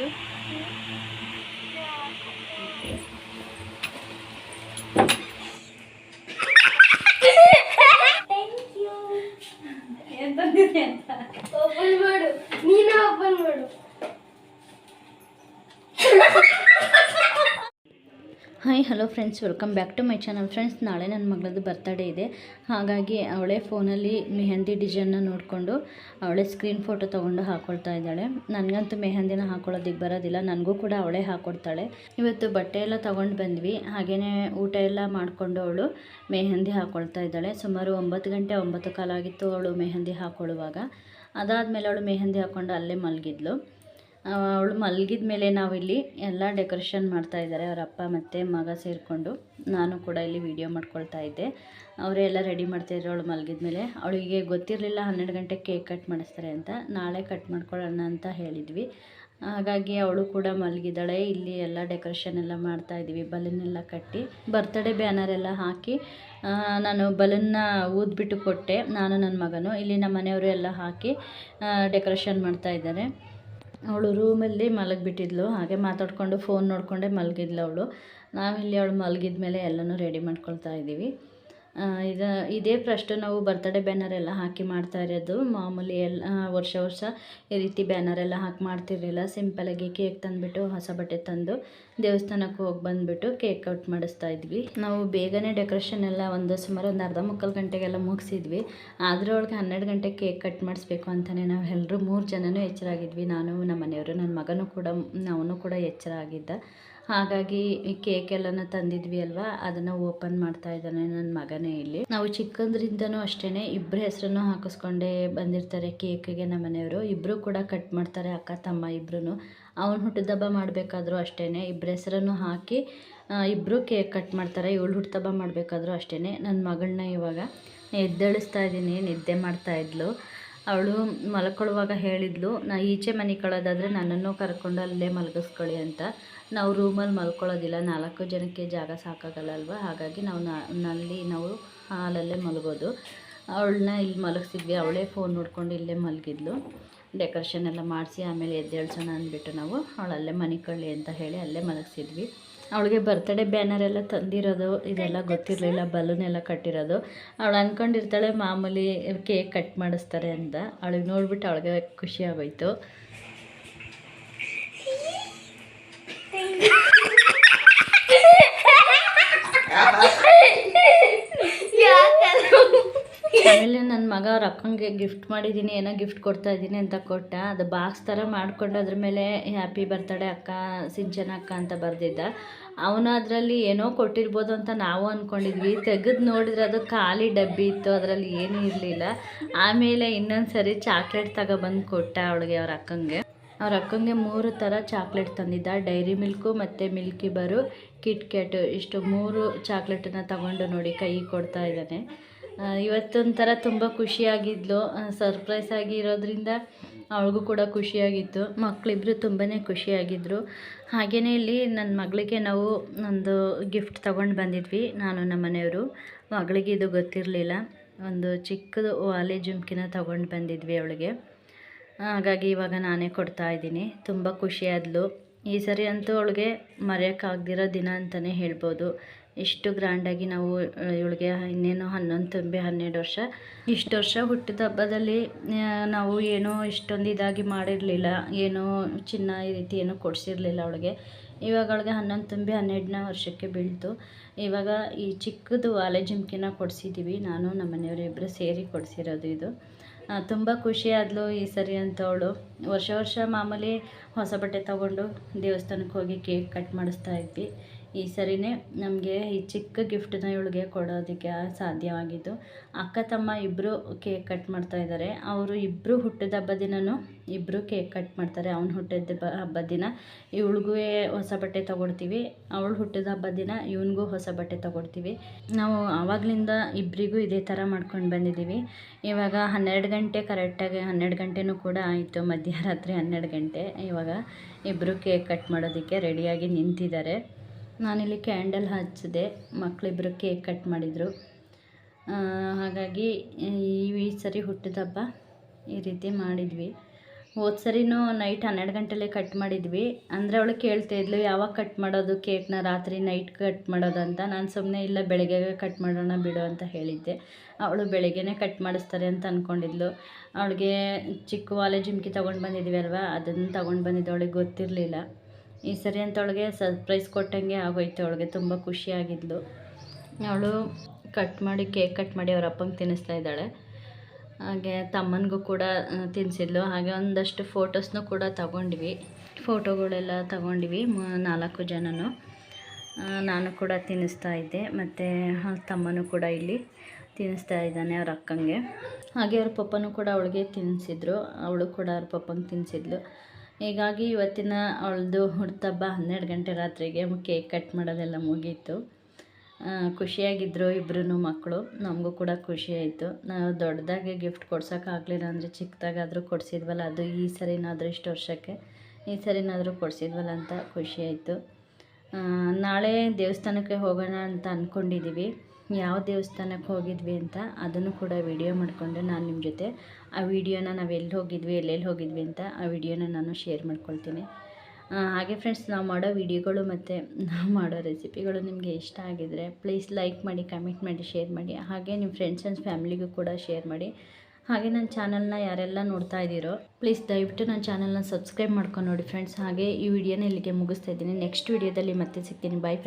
ತೋರಿಸು ಏನು ತಂದಿದೆ ಅಂತ ಓಪನ್ ಮಾಡು ನೀನೇ ಓಪನ್ ಮಾಡು hi hello friends welcome back to my channel friends ನಾಳೆ ನನ್ನ ಮಗಳದ್ದು ಬರ್ತಡೇ ಇದೆ. ಹಾಗಾಗಿ ಅವಳೇ ಫೋನಲ್ಲಿ ಮೆಹಂದಿ ಡಿಸೈನ್ನ ನೋಡಿಕೊಂಡು ಅವಳೇ ಸ್ಕ್ರೀನ್ ಫೋಟೋ ತೊಗೊಂಡು ಹಾಕ್ಕೊಳ್ತಾ ಇದ್ದಾಳೆ. ನನಗಂತೂ ಮೆಹಂದಿನ ಹಾಕ್ಕೊಳ್ಳೋದಕ್ಕೆ ಬರೋದಿಲ್ಲ. ನನಗೂ ಕೂಡ ಅವಳೇ ಹಾಕ್ಕೊಡ್ತಾಳೆ ಇವತ್ತು ಬಟ್ಟೆ ಎಲ್ಲ ತೊಗೊಂಡು ಬಂದ್ವಿ. ಹಾಗೆಯೇ ಊಟ ಎಲ್ಲ ಮಾಡಿಕೊಂಡು ಅವಳು ಮೆಹಂದಿ ಹಾಕ್ಕೊಳ್ತಾ ಇದ್ದಾಳೆ. ಸುಮಾರು ಒಂಬತ್ತು ಗಂಟೆ ಒಂಬತ್ತು ಕಾಲ ಆಗಿತ್ತು ಅವಳು ಮೆಹಂದಿ ಹಾಕ್ಕೊಳ್ಳುವಾಗ ಅದಾದಮೇಲೆ ಅವಳು ಮೆಹಂದಿ ಹಾಕ್ಕೊಂಡು ಅಲ್ಲೇ ಮಲಗಿದ್ಲು. ಅವಳು ಮಲಗಿದ ಮೇಲೆ ನಾವಿಲ್ಲಿ ಎಲ್ಲ ಡೆಕೋರೇಷನ್ ಮಾಡ್ತಾ ಇದ್ದಾರೆ. ಅವರ ಅಪ್ಪ ಮತ್ತು ಮಗ ಸೇರಿಕೊಂಡು ನಾನು ಕೂಡ ಇಲ್ಲಿ ವೀಡಿಯೋ ಮಾಡ್ಕೊಳ್ತಾ ಇದ್ದೆ. ಅವರೇ ಎಲ್ಲ ರೆಡಿ ಮಾಡ್ತಾಯಿದ್ರು ಅವಳು ಮಲಗಿದ ಮೇಲೆ. ಅವಳಿಗೆ ಗೊತ್ತಿರಲಿಲ್ಲ ಹನ್ನೆರಡು ಗಂಟೆಗೆ ಕೇಕ್ ಕಟ್ ಮಾಡಿಸ್ತಾರೆ ಅಂತ. ನಾಳೆ ಕಟ್ ಮಾಡ್ಕೊಳ್ಳೋಣ ಅಂತ ಹೇಳಿದ್ವಿ. ಹಾಗಾಗಿ ಅವಳು ಕೂಡ ಮಲಗಿದ್ದಾಳೆ. ಇಲ್ಲಿ ಎಲ್ಲ ಡೆಕೋರೇಷನ್ ಎಲ್ಲ ಮಾಡ್ತಾ ಇದ್ದೀವಿ. ಬಲೂನ್ ಎಲ್ಲ ಕಟ್ಟಿ ಬರ್ತ್ಡೇ ಬ್ಯಾನರ್ ಎಲ್ಲ ಹಾಕಿ ನಾನು ಬಲೂನ್ನ ಊದ್ಬಿಟ್ಟು ಕೊಟ್ಟೆ. ನಾನು ನನ್ನ ಮಗನು. ಇಲ್ಲಿ ನಮ್ಮ ಮನೆಯವರು ಎಲ್ಲ ಹಾಕಿ ಡೆಕೋರೇಷನ್ ಮಾಡ್ತಾ ಇದ್ದಾರೆ. ಅವಳು ರೂಮಲ್ಲಿ ಮಲಗಿಬಿಟ್ಟಿದ್ಲು. ಹಾಗೆ ಮಾತಾಡಿಕೊಂಡು ಫೋನ್ ನೋಡಿಕೊಂಡೆ ಮಲಗಿದ್ಲು ಅವಳು. ನಾವಿಲ್ಲಿ ಅವಳು ಮಲಗಿದ ಮೇಲೆ ಎಲ್ಲನೂ ರೆಡಿ ಮಾಡ್ಕೊಳ್ತಾ ಇದ್ದೀವಿ. ಇದು, ಇದೇ ಫಸ್ಟು ನಾವು ಬರ್ತಡೇ ಬ್ಯಾನರ್ ಎಲ್ಲ ಹಾಕಿ ಮಾಡ್ತಾ ಇರೋದು. ಮಾಮೂಲಿ ಎಲ್ಲ ವರ್ಷ ವರ್ಷ ಈ ರೀತಿ ಬ್ಯಾನರ್ ಎಲ್ಲ ಹಾಕಿ ಮಾಡ್ತಿರಲಿಲ್ಲ. ಸಿಂಪಲಾಗಿ ಕೇಕ್ ತಂದುಬಿಟ್ಟು, ಹೊಸ ಬಟ್ಟೆ ತಂದು, ದೇವಸ್ಥಾನಕ್ಕೆ ಹೋಗಿ ಬಂದುಬಿಟ್ಟು ಕೇಕ್ ಕಟ್ ಮಾಡಿಸ್ತಾ ಇದ್ವಿ. ನಾವು ಬೇಗನೆ ಡೆಕೋರೇಷನ್ ಎಲ್ಲ ಒಂದು ಸುಮಾರು ಒಂದು ಅರ್ಧ ಮುಕ್ಕಾಲು ಗಂಟೆಗೆಲ್ಲ ಮುಗಿಸಿದ್ವಿ. ಅದರೊಳಗೆ ಹನ್ನೆರಡು ಗಂಟೆಗೆ ಕೇಕ್ ಕಟ್ ಮಾಡಿಸ್ಬೇಕು ಅಂತಲೇ ನಾವು ಎಲ್ಲರೂ ಮೂರು ಜನನೂ ಎಚ್ಚರಾಗಿದ್ವಿ. ನಾನು, ನಮ್ಮ ಮನೆಯವರು, ನನ್ನ ಮಗನೂ ಕೂಡ, ಅವನು ಕೂಡ ಎಚ್ಚರ ಆಗಿದ್ದ ಹಾಗಾಗಿ ಕೇಕ್ ಎಲ್ಲನೂ ತಂದಿದ್ವಿ ಅಲ್ವಾ? ಅದನ್ನು ಓಪನ್ ಮಾಡ್ತಾ ಇದ್ದಾನೆ ನನ್ನ ಮಗನೇ ಇಲ್ಲಿ. ನಾವು ಚಿಕ್ಕಂದ್ರಿಂದನೂ ಅಷ್ಟೇ ಇಬ್ಬರ ಹೆಸರನ್ನು ಹಾಕಿಸ್ಕೊಂಡೇ ಬಂದಿರ್ತಾರೆ ಕೇಕಿಗೆ ನಮ್ಮ ಮನೆಯವರು. ಇಬ್ಬರು ಕೂಡ ಕಟ್ ಮಾಡ್ತಾರೆ ಅಕ್ಕ, ತಮ್ಮ ಇಬ್ಬರೂ ಅವನು ಹುಟ್ಟಿದಬ್ಬ ಮಾಡಬೇಕಾದ್ರೂ ಅಷ್ಟೇ ಇಬ್ಬರ ಹೆಸರನ್ನು ಹಾಕಿ ಇಬ್ಬರು ಕೇಕ್ ಕಟ್ ಮಾಡ್ತಾರೆ. ಇವಳು ಹುಟ್ಟಿದಬ್ಬ ಮಾಡಬೇಕಾದ್ರೂ ಅಷ್ಟೇ ನನ್ನ ಮಗಳನ್ನ ಇವಾಗ ಎದ್ದೇಳಿಸ್ತಾ ಇದ್ದೀನಿ. ನಿದ್ದೆ ಮಾಡ್ತಾ ಇದ್ಲು. ಅವಳು ಮಲ್ಕೊಳ್ಳುವಾಗ ಹೇಳಿದ್ಲು, ನಾ ಈಚೆ ಮನೆ ಕಳೋದಾದರೆ ನನ್ನನ್ನು ಕರ್ಕೊಂಡು ಅಲ್ಲೇ ಮಲಗಿಸ್ಕೊಳ್ಳಿ ಅಂತ. ನಾವು ರೂಮಲ್ಲಿ ಮಲ್ಕೊಳ್ಳೋದಿಲ್ಲ, ನಾಲ್ಕು ಜನಕ್ಕೆ ಜಾಗ ಸಾಕಾಗಲ್ಲ ಅಲ್ವಾ ಹಾಗಾಗಿ ನಾವು ನಲ್ಲಿ ನಾವು ಹಾಲಲ್ಲೇ ಮಲಗೋದು. ಅವಳನ್ನ ಇಲ್ಲಿ ಮಲಗಿಸಿದ್ವಿ, ಅವಳೇ ಫೋನ್ ನೋಡ್ಕೊಂಡು ಇಲ್ಲೇ ಮಲಗಿದ್ಲು. ಡೆಕೋರೇಷನ್ ಎಲ್ಲ ಮಾಡಿಸಿ ಆಮೇಲೆ ಎದ್ದೇಳ್ಸೋಣ ಅಂದ್ಬಿಟ್ಟು ನಾವು ಅವಳಲ್ಲೇ ಮನಿಕೊಳ್ಳಿ ಅಂತ ಹೇಳಿ ಅಲ್ಲೇ ಮಲಗಿಸಿದ್ವಿ. ಅವಳಿಗೆ ಬರ್ತ್ಡೇ ಬ್ಯಾನರ್ ಎಲ್ಲ ತಂದಿರೋದು ಇದೆಲ್ಲ ಗೊತ್ತಿರಲಿಲ್ಲ ಬಲೂನ್ ಎಲ್ಲ ಕಟ್ಟಿರೋದು. ಅವಳು ಅಂದ್ಕೊಂಡಿರ್ತಾಳೆ ಮಾಮೂಲಿ ಕೇಕ್ ಕಟ್ ಮಾಡಿಸ್ತಾರೆ ಅಂತ. ಅವಳಿಗೆ ನೋಡ್ಬಿಟ್ಟು ಅವಳಿಗೆ ಖುಷಿ ಆಗೋಯ್ತು. ಆಮೇಲೆ ನನ್ನ ಮಗ ಅವ್ರ ಅಕ್ಕಂಗೆ ಗಿಫ್ಟ್ ಮಾಡಿದ್ದೀನಿ ಏನೋ ಗಿಫ್ಟ್ ಕೊಡ್ತಾ ಇದ್ದೀನಿ ಅಂತ ಕೊಟ್ಟ. ಅದು ಬಾಕ್ಸ್ ಥರ ಮಾಡಿಕೊಂಡು ಅದ್ರ ಮೇಲೆ ಹ್ಯಾಪಿ ಬರ್ತಡೇ ಅಕ್ಕ ಸಿಂಚನ ಅಕ್ಕ ಅಂತ ಬರೆದಿದ್ದ. ಅವನು ಅದರಲ್ಲಿ ಏನೋ ಕೊಟ್ಟಿರ್ಬೋದು ಅಂತ ನಾವು ಅಂದ್ಕೊಂಡಿದ್ವಿ ತೆಗೆದು ನೋಡಿದ್ರೆ ಅದು ಖಾಲಿ ಡಬ್ಬಿ ಇತ್ತು, ಅದರಲ್ಲಿ ಏನೂ ಇರಲಿಲ್ಲ. ಆಮೇಲೆ ಇನ್ನೊಂದು ಸರಿ ಚಾಕ್ಲೇಟ್ ತಗೊಬಂದು ಕೊಟ್ಟ ಅವಳಿಗೆ ಅವ್ರ ಅಕ್ಕಂಗೆ. ಅವ್ರ ಅಕ್ಕಂಗೆ ಮೂರು ಥರ ಚಾಕ್ಲೇಟ್ ತಂದಿದ್ದ. ಡೈರಿ ಮಿಲ್ಕು ಮತ್ತು ಮಿಲ್ಕಿ ಬರು, ಕಿಟ್ ಕ್ಯಾಟು, ಇಷ್ಟು ಮೂರು ಚಾಕ್ಲೇಟನ್ನು ತಗೊಂಡು ನೋಡಿ ಕೈ ಕೊಡ್ತಾ ಇದ್ದಾನೆ. ಇವತ್ತೊಂಥರ ತುಂಬ ಖುಷಿಯಾಗಿದ್ಲು. ಸರ್ಪ್ರೈಸ್ ಆಗಿ ಇರೋದ್ರಿಂದ ಅವಳಿಗೂ ಕೂಡ ಖುಷಿಯಾಗಿತ್ತು. ಮಕ್ಕಳಿಬ್ರು ತುಂಬಾ ಖುಷಿಯಾಗಿದ್ದರು ಹಾಗೆಯೇ ಇಲ್ಲಿ ನನ್ನ ಮಗಳಿಗೆ ನಾವು ಒಂದು ಗಿಫ್ಟ್ ತಗೊಂಡು ಬಂದಿದ್ವಿ, ನಾನು ನಮ್ಮ ಮನೆಯವರು. ಮಗಳಿಗೆ ಇದು ಗೊತ್ತಿರಲಿಲ್ಲ. ಒಂದು ಚಿಕ್ಕದು ವಾಲೆ ಜುಮ್ಕಿನ ತಗೊಂಡು ಬಂದಿದ್ವಿ ಅವಳಿಗೆ. ಹಾಗಾಗಿ ಇವಾಗ ನಾನೇ ಕೊಡ್ತಾ ಇದ್ದೀನಿ. ತುಂಬ ಖುಷಿಯಾದ್ಲು ಈ ಸರಿ ಅಂತೂ ಅವಳಿಗೆ ಮರೆಯೋಕ್ಕಾಗ್ದಿರೋ ದಿನ ಅಂತಲೇ ಹೇಳ್ಬೋದು. ಇಷ್ಟು ಗ್ರ್ಯಾಂಡಾಗಿ ನಾವು ಇವಳಿಗೆ ಇನ್ನೇನು ಹನ್ನೊಂದು ತುಂಬಿ ಹನ್ನೆರಡು ವರ್ಷ. ಇಷ್ಟು ವರ್ಷ ಹುಟ್ಟಿದ ಹಬ್ಬದಲ್ಲಿ ನಾವು ಏನೋ ಇಷ್ಟೊಂದು ಇದಾಗಿ ಮಾಡಿರಲಿಲ್ಲ. ಏನೋ ಚಿನ್ನ ಈ ರೀತಿ ಏನೂ ಕೊಡಿಸಿರಲಿಲ್ಲ ಅವಳಿಗೆ. ಇವಾಗ ಅವಳಿಗೆ ಹನ್ನೊಂದು ತುಂಬಿ ಹನ್ನೆರಡನೇ ವರ್ಷಕ್ಕೆ ಬೀಳ್ತು. ಇವಾಗ ಈ ಚಿಕ್ಕದು ವಾಲೆ ಜಿಮ್ಕಿನ ಕೊಡಿಸಿದ್ದೀವಿ ನಾನು, ನಮ್ಮ ಮನೆಯವರು ಇಬ್ಬರು ಸೇರಿ ಕೊಡಿಸಿರೋದು ಇದು. ತುಂಬ ಆದ್ಲು ಈ ಸರಿ ಅಂತ ಅವಳು. ವರ್ಷ ವರ್ಷ ಮಾಮೂಲಿ ಹೊಸ ಬಟ್ಟೆ ತಗೊಂಡು ದೇವಸ್ಥಾನಕ್ಕೆ ಹೋಗಿ ಕೇಕ್ ಕಟ್ ಮಾಡಿಸ್ತಾ ಇದ್ವಿ. ಈ ಸರಿನೇ ನಮಗೆ ಈ ಚಿಕ್ಕ ಗಿಫ್ಟನ್ನ ಇವಳಿಗೆ ಕೊಡೋದಕ್ಕೆ ಸಾಧ್ಯವಾಗಿದ್ದು. ಅಕ್ಕ, ತಮ್ಮ ಇಬ್ಬರು ಕೇಕ್ ಕಟ್ ಮಾಡ್ತಾ ಇದ್ದಾರೆ ಅವರು ಇಬ್ಬರು ಹುಟ್ಟಿದ ಹಬ್ಬ ದಿನವೂ ಇಬ್ಬರು ಕೇಕ್ ಕಟ್ ಮಾಡ್ತಾರೆ. ಅವ್ನು ಹುಟ್ಟಿದ ಬ ಹಬ್ಬದ ದಿನ ಇವಳಿಗೂ ಹೊಸ ಬಟ್ಟೆ ತೊಗೊಡ್ತೀವಿ. ಅವಳು ಹುಟ್ಟಿದ ಹಬ್ಬ ದಿನ ಇವನಿಗೂ ಹೊಸ ಬಟ್ಟೆ ತೊಗೊಡ್ತೀವಿ. ನಾವು ಆವಾಗಲಿಂದ ಇಬ್ಬರಿಗೂ ಇದೇ ಥರ ಮಾಡ್ಕೊಂಡು ಬಂದಿದ್ದೀವಿ ಇವಾಗ ಹನ್ನೆರಡು ಗಂಟೆ ಕರೆಕ್ಟಾಗಿ ಹನ್ನೆರಡು ಗಂಟೆನೂ ಕೂಡ ಆಯಿತು. ಮಧ್ಯರಾತ್ರಿ ಹನ್ನೆರಡು ಗಂಟೆ ಇವಾಗ ಇಬ್ಬರು ಕೇಕ್ ಕಟ್ ಮಾಡೋದಕ್ಕೆ ರೆಡಿಯಾಗಿ ನಿಂತಿದ್ದಾರೆ. ನಾನಿಲ್ಲಿ ಕ್ಯಾಂಡಲ್ ಹಚ್ಚಿದೆ. ಮಕ್ಕಳಿಬ್ಬರು ಕೇಕ್ ಕಟ್ ಮಾಡಿದರು. ಹಾಗಾಗಿ ಈ ಸರಿ ಹುಟ್ಟಿದ ಹಬ್ಬ ಈ ರೀತಿ ಮಾಡಿದ್ವಿ. ಹೋದ ಸರಿನೂ ನೈಟ್ ಹನ್ನೆರಡು ಗಂಟೆಲೆ ಕಟ್ ಮಾಡಿದ್ವಿ. ಅಂದರೆ ಅವಳು ಕೇಳ್ತಾ ಇದ್ಲು, ಯಾವಾಗ ಕಟ್ ಮಾಡೋದು ಕೇಕ್ನ, ರಾತ್ರಿ ನೈಟ್ ಕಟ್ ಮಾಡೋದು ಅಂತ. ನಾನು ಸುಮ್ಮನೆ ಇಲ್ಲ ಬೆಳಗ್ಗೆ ಕಟ್ ಮಾಡೋಣ ಬಿಡು ಅಂತ ಹೇಳಿದ್ದೆ. ಅವಳು ಬೆಳಗ್ಗೆನೇ ಕಟ್ ಮಾಡಿಸ್ತಾರೆ ಅಂತ ಅಂದ್ಕೊಂಡಿದ್ಲು ಅವಳಿಗೆ ಚಿಕ್ಕ ವಾಲೆ ಜಿಮ್ಕಿ ತೊಗೊಂಡು ಬಂದಿದ್ವಿ ಅಲ್ವಾ? ಅದನ್ನು ತೊಗೊಂಡು ಬಂದಿದ್ದು ಅವಳಿಗೆ ಗೊತ್ತಿರಲಿಲ್ಲ. ಈ ಸರಿ ಅಂತ ಅವಳಿಗೆ ಸರ್ಪ್ರೈಸ್ ಕೊಟ್ಟಂಗೆ ಆಗೋಯ್ತು. ಅವಳಿಗೆ ತುಂಬ ಖುಷಿಯಾಗಿದ್ಲು. ಅವಳು ಕಟ್ ಮಾಡಿ ಕೇಕ್ ಕಟ್ ಮಾಡಿ ಅವ್ರ ಅಪ್ಪಂಗೆ ತಿನ್ನಿಸ್ತಾ ಇದ್ದಾಳೆ. ಹಾಗೆ ತಮ್ಮನಿಗೂ ಕೂಡ ತಿನ್ನಿಸಿದ್ಲು ಹಾಗೆ ಒಂದಷ್ಟು ಫೋಟೋಸ್ನೂ ಕೂಡ ತಗೊಂಡ್ವಿ. ಫೋಟೋಗಳೆಲ್ಲ ತಗೊಂಡ್ವಿ ನಾಲ್ಕು ಜನನು. ನಾನು ಕೂಡ ತಿನ್ನಿಸ್ತಾ ಇದ್ದೆ. ಮತ್ತು ತಮ್ಮನೂ ಕೂಡ ಇಲ್ಲಿ ತಿನ್ನಿಸ್ತಾ ಇದ್ದಾನೆ ಅವ್ರ ಅಕ್ಕಂಗೆ. ಹಾಗೆ ಅವ್ರ ಪಪ್ಪನೂ ಕೂಡ ಅವಳಿಗೆ ತಿನ್ನಿಸಿದ್ರು ಅವಳು ಕೂಡ ಅವ್ರ ಪಪ್ಪಂಗೆ ತಿನ್ನಿಸಿದ್ಲು ಹೀಗಾಗಿ ಇವತ್ತಿನ ಅವಳದು ಹುಡ್ತಬ್ಬ ಹನ್ನೆರಡು ಗಂಟೆ ರಾತ್ರಿಗೆ ಕೇಕ್ ಕಟ್ ಮಾಡೋದೆಲ್ಲ ಮುಗೀತು. ಖುಷಿಯಾಗಿದ್ದರು ಇಬ್ಬರೂ ಮಕ್ಕಳು. ನಮಗೂ ಕೂಡ ಖುಷಿಯಾಯಿತು ನಾವು ದೊಡ್ಡದಾಗಿ ಗಿಫ್ಟ್ ಕೊಡ್ಸೋಕ್ಕಾಗಲಿಲ್ಲ ಅಂದರೆ ಚಿಕ್ಕದಾಗಾದರೂ ಕೊಡಿಸಿದ್ವಲ್ಲ, ಅದು ಈ ಸರಿನಾದರೂ ಇಷ್ಟು ವರ್ಷಕ್ಕೆ ಈ ಸರಿನಾದರೂ ಕೊಡಿಸಿದ್ವಲ್ಲ ಅಂತ ಖುಷಿಯಾಯಿತು ನಾಳೆ ದೇವಸ್ಥಾನಕ್ಕೆ ಹೋಗೋಣ ಅಂತ ಅಂದ್ಕೊಂಡಿದ್ದೀವಿ ಯಾವ ದೇವಸ್ಥಾನಕ್ಕೆ ಹೋಗಿದ್ವಿ ಅಂತ ಅದನ್ನು ಕೂಡ ವಿಡಿಯೋ ಮಾಡಿಕೊಂಡು ನಾನು ನಿಮ್ಮ ಜೊತೆ. ಆ ವಿಡಿಯೋನ ನಾವು ಎಲ್ಲಿ ಹೋಗಿದ್ವಿ, ಎಲ್ಲೆಲ್ಲಿ ಹೋಗಿದ್ವಿ ಅಂತ ಆ ವಿಡಿಯೋನ ನಾನು ಶೇರ್ ಮಾಡ್ಕೊಳ್ತೀನಿ. ಹಾಗೆ ಫ್ರೆಂಡ್ಸ್ ನಾವು ಮಾಡೋ ವಿಡಿಯೋಗಳು ಮತ್ತು ನಾವು ಮಾಡೋ ರೆಸಿಪಿಗಳು ನಿಮಗೆ ಇಷ್ಟ ಆಗಿದರೆ ಪ್ಲೀಸ್ ಲೈಕ್ ಮಾಡಿ ಕಮೆಂಟ್ ಮಾಡಿ ಶೇರ್ ಮಾಡಿ. ಹಾಗೆ ನಿಮ್ಮ ಫ್ರೆಂಡ್ಸ್ ಆ್ಯಂಡ್ ಫ್ಯಾಮಿಲಿಗೂ ಕೂಡ ಶೇರ್ ಮಾಡಿ. ಹಾಗೆ ನನ್ನ ಚಾನಲ್ನ ಯಾರೆಲ್ಲ ನೋಡ್ತಾ ಇದ್ದೀರೋ ಪ್ಲೀಸ್ ದಯವಿಟ್ಟು ನನ್ನ ಚಾನಲ್ನ ಸಬ್ಸ್ಕ್ರೈಬ್ ಮಾಡ್ಕೊಂಡು ನೋಡಿ ಫ್ರೆಂಡ್ಸ್ ಹಾಗೆ ಈ ವಿಡಿಯೋನ ಇಲ್ಲಿಗೆ ಮುಗಿಸ್ತಾ ಇದ್ದೀನಿ. ನೆಕ್ಸ್ಟ್ ವಿಡಿಯೋದಲ್ಲಿ ಮತ್ತೆ ಸಿಗ್ತೀನಿ. ಬಾಯ್